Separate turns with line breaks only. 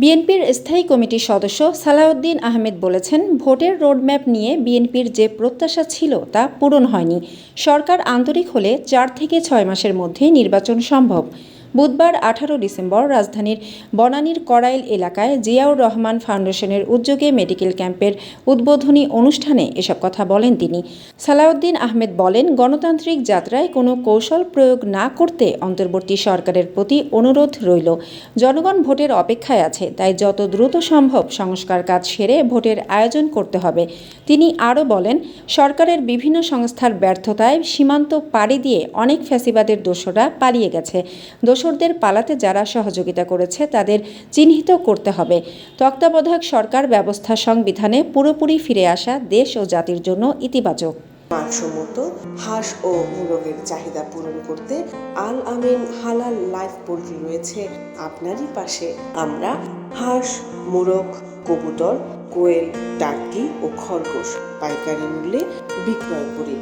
বিএনপির স্থায়ী কমিটির সদস্য সালাউদ্দিন আহমেদ বলেছেন, ভোটের রোডম্যাপ নিয়ে বিএনপির যে প্রত্যাশা ছিল তা পূরণ হয়নি। সরকার আন্তরিক হলে চার থেকে ছয় মাসের মধ্যে নির্বাচন সম্ভব। বুধবার আঠারো ডিসেম্বর রাজধানীর বনানীর করাইল এলাকায় জিয়াউর রহমান ফাউন্ডেশনের উদ্যোগে মেডিকেল ক্যাম্পের উদ্বোধনী অনুষ্ঠানে এসব কথা বলেন তিনি। সালাউদ্দিন আহমেদ বলেন, গণতান্ত্রিক যাত্রায় কোনো কৌশল প্রয়োগ না করতে অন্তর্বর্তী সরকারের প্রতি অনুরোধ রইল। জনগণ ভোটের অপেক্ষায় আছে, তাই যত দ্রুত সম্ভব সংস্কার কাজ সেরে ভোটের আয়োজন করতে হবে। তিনি আরও বলেন, সরকারের বিভিন্ন সংস্থার ব্যর্থতায় সীমান্ত পাড়ি দিয়ে অনেক ফ্যাসিবাদের দোষরা পালিয়ে গেছে। দোসরদের পালাতে যারা সহযোগিতা করেছে, তাদের চিহ্নিত করতে হবে। তত্ত্বাবধায়ক সরকার ব্যবস্থা সংবিধানে পুরোপুরি ফিরে আসা দেশ ও জাতির জন্য ইতিবাচক।
মানসম্মত, হাঁস ও মোরগের চাহিদা পূরণ করতে আল আমিন হালাল লাইফ পোল্ট্রি রয়েছে আপনারই পাশে। আমরা হাঁস, মোরগ, কবুতর, কোয়েল টার্কি ও খরগোশ পাইকারি মূল্যে বিক্রয় করি।